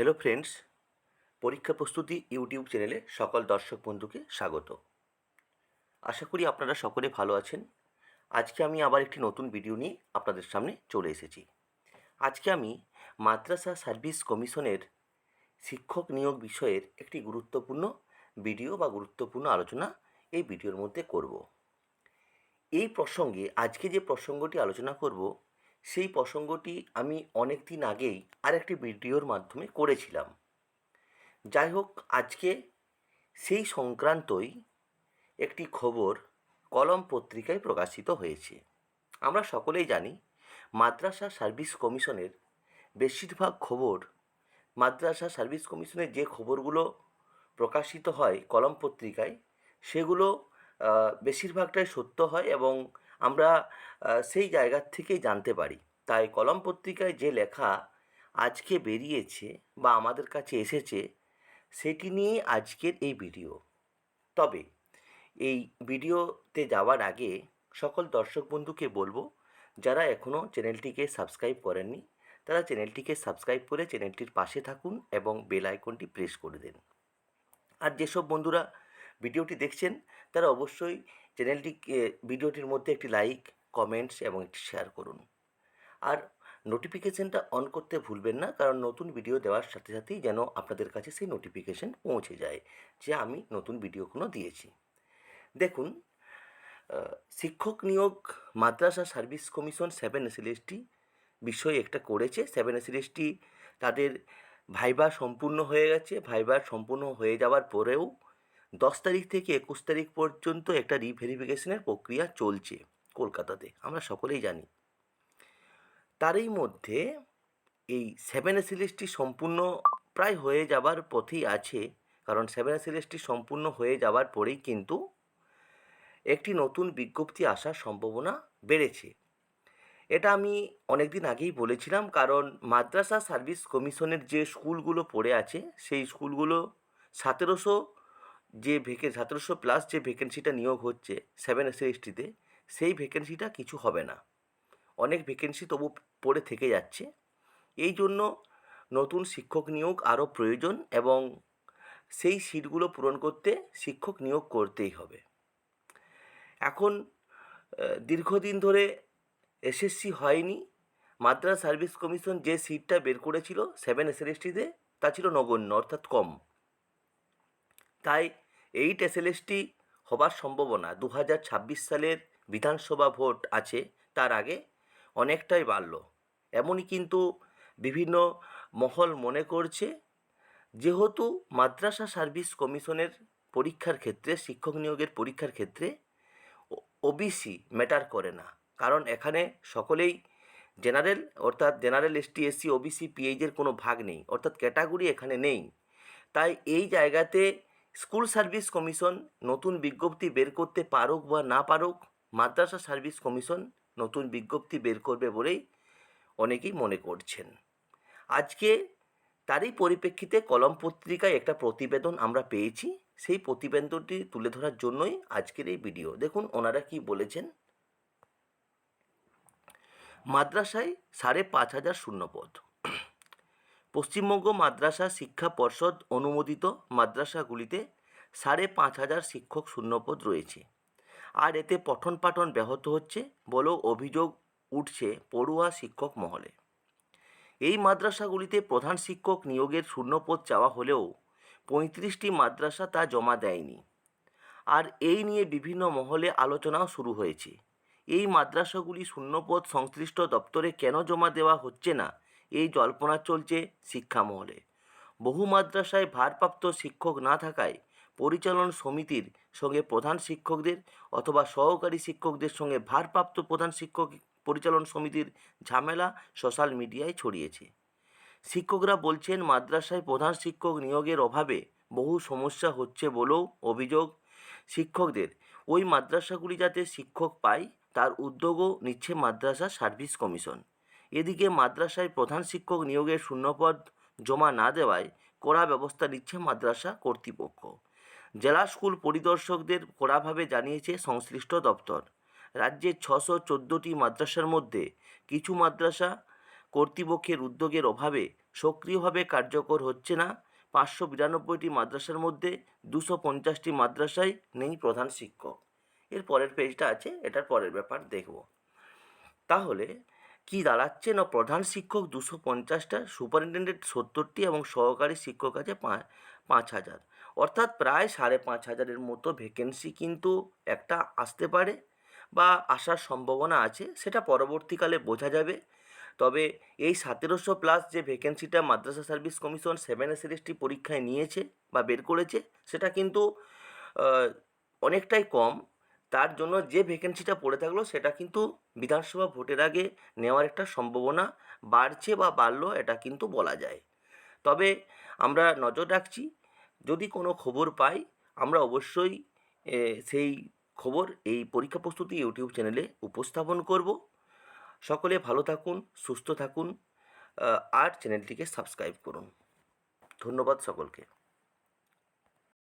Hello friends পরীক্ষা প্রস্তুতি YouTube চ্যানেলে সকল দর্শক বন্ধুকে স্বাগত। আশা করি আপনারা সকলে ভালো আছেন। আজকে আমি আবার একটি নতুন ভিডিও নিয়ে আপনাদের সামনে চলে এসেছি। আজকে আমি মাদ্রাসা সার্ভিস কমিশনের শিক্ষক নিয়োগ বিষয়ের একটি গুরুত্বপূর্ণ ভিডিও বা গুরুত্বপূর্ণ আলোচনা এই ভিডিওর মধ্যে করব। এই প্রসঙ্গে, আজকে যে প্রসঙ্গটি আলোচনা করব সেই প্রসঙ্গটি আমি অনেক দিন আগেই আরেকটি ভিডিওর মাধ্যমে করেছিলাম। যাই হোক আজকে সেই সংক্রান্তই একটি খবর কলম পত্রিকায় প্রকাশিত হয়েছে। আমরা সকলেই জানি, মাদ্রাসা সার্ভিস কমিশনের বেশিরভাগ খবর, মাদ্রাসা সার্ভিস কমিশনের যে খবরগুলো প্রকাশিত হয় কলম পত্রিকায়, সেগুলো বেশিরভাগটাই সত্য হয় এবং আমরা সেই জায়গার থেকেই জানতে পারি। তাই কলম পত্রিকায় যে লেখা আজকে বেরিয়েছে বা আমাদের কাছে এসেছে, সেটি নিয়ে আজকের এই ভিডিও। তবে, এই ভিডিওতে যাওয়ার আগে সকল দর্শক বন্ধুকে বলব, যারা এখনও চ্যানেলটিকে সাবস্ক্রাইব করেননি, তারা চ্যানেলটিকে সাবস্ক্রাইব করে চ্যানেলটির পাশে থাকুন এবং বেল আইকনটি প্রেস করে দেন। আর যেসব বন্ধুরা ভিডিওটি দেখছেন, তারা অবশ্যই চ্যানেলটিকে ভিডিওটির মধ্যে একটি লাইক, কমেন্টস এবং একটি শেয়ার করুন। আর নোটিফিকেশানটা অন করতে ভুলবেন না, কারণ নতুন ভিডিও দেওয়ার সাথে সাথেই যেন আপনাদের কাছে সেই নোটিফিকেশান পৌঁছে যায়, যে আমি নতুন ভিডিও কোনো দিয়েছি। দেখুন শিক্ষক নিয়োগ Madrasah service commission seven SLST বিষয়ে একটা করেছে। সেভেন এসএলএসটি তাদের ভাইবা সম্পূর্ণ হয়ে গেছে, ভাইবা সম্পূর্ণ হয়ে যাওয়ার পরেও দশ তারিখ থেকে একুশ তারিখ পর্যন্ত একটা রিভেরিফিকেশনের প্রক্রিয়া চলছে কলকাতাতে, আমরা সকলেই জানি। তারই মধ্যে এই সেভেন এসএলএসটি সম্পূর্ণ প্রায় হয়ে যাবার পথেই আছে, কারণ সেভেন এসএলএসটি সম্পূর্ণ হয়ে যাওয়ার পরেই কিন্তু একটি নতুন বিজ্ঞপ্তি আসার সম্ভাবনা বেড়েছে। এটা আমি অনেক দিন আগেই বলেছিলাম, কারণ মাদ্রাসা সার্ভিস কমিশনের যে স্কুলগুলো পড়ে আছে, সেই স্কুলগুলো সতেরোশো যে ভেকে সতেরোশো প্লাস যে ভ্যাকেন্সিটা নিয়োগ হচ্ছে সেভেন এসএসটিতে সেই ভ্যাকেন্সিটা কিছু হবে না। অনেক ভ্যাকেন্সি তবু পড়ে থেকে যাচ্ছে। এই জন্য নতুন শিক্ষক নিয়োগ আরও প্রয়োজন এবং সেই সিটগুলো পূরণ করতে শিক্ষক নিয়োগ করতেই হবে। এখন দীর্ঘদিন ধরে এসএসসি হয়নি। মাদ্রাস সার্ভিস কমিশন যে সিটটা বের করেছিল সেভেন এসএলএসটিতে তা ছিল নগণ্য, অর্থাৎ কম। তাই এইট এসএলএসটি হবার সম্ভাবনা দু হাজার ছাব্বিশ সালের বিধানসভা ভোট আছে, তার আগে অনেকটাই বাড়ল। এমনই কিন্তু বিভিন্ন মহল মনে করছে, যেহেতু মাদ্রাসা সার্ভিস কমিশনের পরীক্ষার ক্ষেত্রে, শিক্ষক নিয়োগের পরীক্ষার ক্ষেত্রে ওবিসি ম্যাটার করে না। কারণ এখানে সকলেই জেনারেল, অর্থাৎ জেনারেল এসটি এসসি ওবিসি পিএইচের কোনো ভাগ নেই, অর্থাৎ ক্যাটাগরি এখানে নেই। তাই এই জায়গাতে স্কুল সার্ভিস কমিশন নতুন বিজ্ঞপ্তি বের করতে পারুক বা না পারুক, মাদ্রাসা সার্ভিস কমিশন নতুন বিজ্ঞপ্তি বের করবে বলেই অনেকেই মনে করছেন। আজকে তারই পরিপ্রেক্ষিতে কলম পত্রিকায় একটা প্রতিবেদন আমরা পেয়েছি। সেই প্রতিবেদনটি তুলে ধরার জন্যই আজকের এই ভিডিও। দেখুন ওনারা কি বলেছেন। মাদ্রাসায় সাড়ে পাঁচ হাজার শূন্যপদ। পশ্চিমবঙ্গ মাদ্রাসা শিক্ষা পর্ষদ অনুমোদিত মাদ্রাসাগুলিতে সাড়ে পাঁচ হাজার শিক্ষক শূন্যপদ রয়েছে। আর এতে পঠন পাঠন ব্যাহত হচ্ছে বলেও অভিযোগ উঠছে পড়ুয়া শিক্ষক মহলে। এই মাদ্রাসাগুলিতে প্রধান শিক্ষক নিয়োগের শূন্যপদ চাওয়া হলেও পঁয়ত্রিশটি মাদ্রাসা তা জমা দেয়নি। আর এই নিয়ে বিভিন্ন মহলে আলোচনাও শুরু হয়েছে। এই মাদ্রাসাগুলি শূন্যপদ সংশ্লিষ্ট দপ্তরে কেন জমা দেওয়া হচ্ছে না এই জল্পনা চলছে শিক্ষা মহলে বহু মাদ্রাসায় ভারপ্রাপ্ত শিক্ষক না থাকায় পরিচালন সমিতির সঙ্গে প্রধান শিক্ষকদের অথবা সহকারী শিক্ষকদের সঙ্গে ভারপ্রাপ্ত প্রধান শিক্ষক পরিচালন সমিতির ঝামেলা সোশ্যাল মিডিয়ায় ছড়িয়েছে। শিক্ষকরা বলছেন, মাদ্রাসায় প্রধান শিক্ষক নিয়োগের অভাবে বহু সমস্যা হচ্ছে বলেও অভিযোগ শিক্ষকদের। ওই মাদ্রাসাগুলি যাতে শিক্ষক পায়, তার উদ্যোগও নিচ্ছে মাদ্রাসা সার্ভিস কমিশন। এদিকে মাদ্রাসায় প্রধান শিক্ষক নিয়োগের শূন্যপদ জমা না দেওয়ায় কড়া ব্যবস্থা নিচ্ছে মাদ্রাসা কর্তৃপক্ষ। জেলা স্কুল পরিদর্শকদের কড়াভাবে জানিয়েছে সংশ্লিষ্ট দপ্তর। রাজ্যের ছশো চোদ্দোটি মাদ্রাসার মধ্যে কিছু মাদ্রাসা কর্তৃপক্ষের উদ্যোগের অভাবে সক্রিয়ভাবে কার্যকর হচ্ছে না। পাঁচশো বিরানব্বইটি মাদ্রাসার মধ্যে দুশো পঞ্চাশটি মাদ্রাসায় নেই প্রধান শিক্ষক। এর পরের পেজটা আছে, এটার পরের ব্যাপার দেখব। তাহলে কি দাঁড়াচ্ছে না প্রধান শিক্ষক দুশো পঞ্চাশটা, সুপারিনটেন্ডেন্ট সত্তরটি এবং সহকারী শিক্ষক আছে পাঁচ হাজার। অর্থাৎ প্রায় সাড়ে পাঁচ হাজারের মতো ভ্যাকেন্সি কিন্তু একটা আসতে পারে বা আসার সম্ভাবনা আছে, সেটা পরবর্তীকালে বোঝা যাবে। তবে এই সতেরোশো প্লাস যে ভ্যাকেন্সিটা Madrasah service commission seven SLST পরীক্ষায় নিয়েছে বা বের করেছে, সেটা কিন্তু অনেকটাই কম। তার জন্য যে ভ্যাকেন্সিটা পড়ে থাকল, সেটা কিন্তু বিধানসভা ভোটের আগে নেওয়ার একটা সম্ভাবনা বাড়ছে বা বাড়লো, এটা কিন্তু বলা যায়। তবে আমরা নজর রাখছি, যদি কোনো খবর পাই, আমরা অবশ্যই সেই খবর, এই পরীক্ষা প্রস্তুতি ইউটিউব চ্যানেলে উপস্থাপন করব। সকলে ভালো থাকুন, সুস্থ থাকুন আর চ্যানেলটিকে সাবস্ক্রাইব করুন। ধন্যবাদ সকলকে।